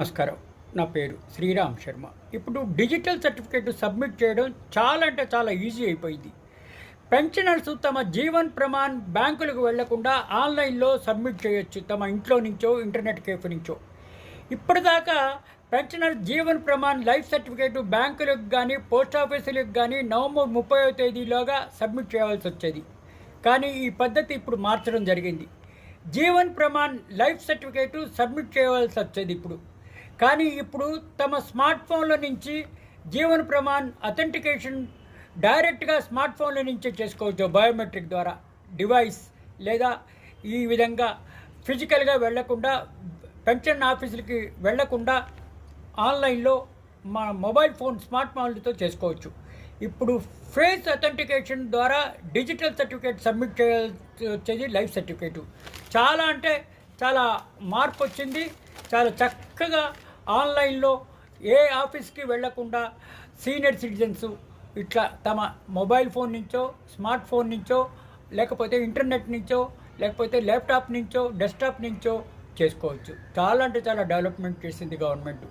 నమస్కారం. నా పేరు శ్రీరామ్ శర్మ. ఇప్పుడు డిజిటల్ సర్టిఫికేట్ సబ్మిట్ చేయడం చాలా అంటే చాలా ఈజీ అయిపోయింది. పెన్షనర్స్ తమ జీవన్ ప్రమాణ్ బ్యాంకులకు వెళ్ళకుండా ఆన్లైన్లో సబ్మిట్ చేయొచ్చు. తమ ఇంట్లో నుంచో ఇంటర్నెట్ కేఫ్ నుంచో. ఇప్పటిదాకా pensioner Jeevan Pramaan life certificate బ్యాంకులకు కానీ పోస్ట్ ఆఫీసులకు కానీ నవంబర్ ముప్పైవ తేదీలోగా సబ్మిట్ చేయాల్సి వచ్చేది. కానీ ఈ పద్ధతి ఇప్పుడు మార్చడం జరిగింది. Jeevan Pramaan life certificate submit చేయవలసి వచ్చేది ఇప్పుడు. కానీ ఇప్పుడు తమ స్మార్ట్ ఫోన్ల నుంచి జీవన ప్రమాణ్ అథెంటికేషన్ డైరెక్ట్గా స్మార్ట్ ఫోన్ల నుంచే చేసుకోవచ్చు బయోమెట్రిక్ ద్వారా డివైస్ లేదా ఈ విధంగా ఫిజికల్గా వెళ్ళకుండా పెన్షన్ ఆఫీసులకి వెళ్ళకుండా ఆన్లైన్లో మన మొబైల్ ఫోన్ స్మార్ట్ ఫోన్లతో చేసుకోవచ్చు. ఇప్పుడు ఫేస్ అథెంటికేషన్ ద్వారా డిజిటల్ సర్టిఫికేట్ సబ్మిట్ చేయాల్సి వచ్చేది లైఫ్ సర్టిఫికేట్. చాలా అంటే చాలా మార్పు వచ్చింది చాలా చక్కగా ఆన్లైన్లో ఏ ఆఫీస్కి వెళ్ళకుండా సీనియర్ సిటిజన్స్ ఇట్లా తమ మొబైల్ ఫోన్ నుంచో స్మార్ట్ ఫోన్ నుంచో లేకపోతే ఇంటర్నెట్ నుంచో లేకపోతే ల్యాప్టాప్ నుంచో డెస్క్టాప్ నుంచో చేసుకోవచ్చు. చాలా అంటే చాలా డెవలప్మెంట్ చేసింది గవర్నమెంట్.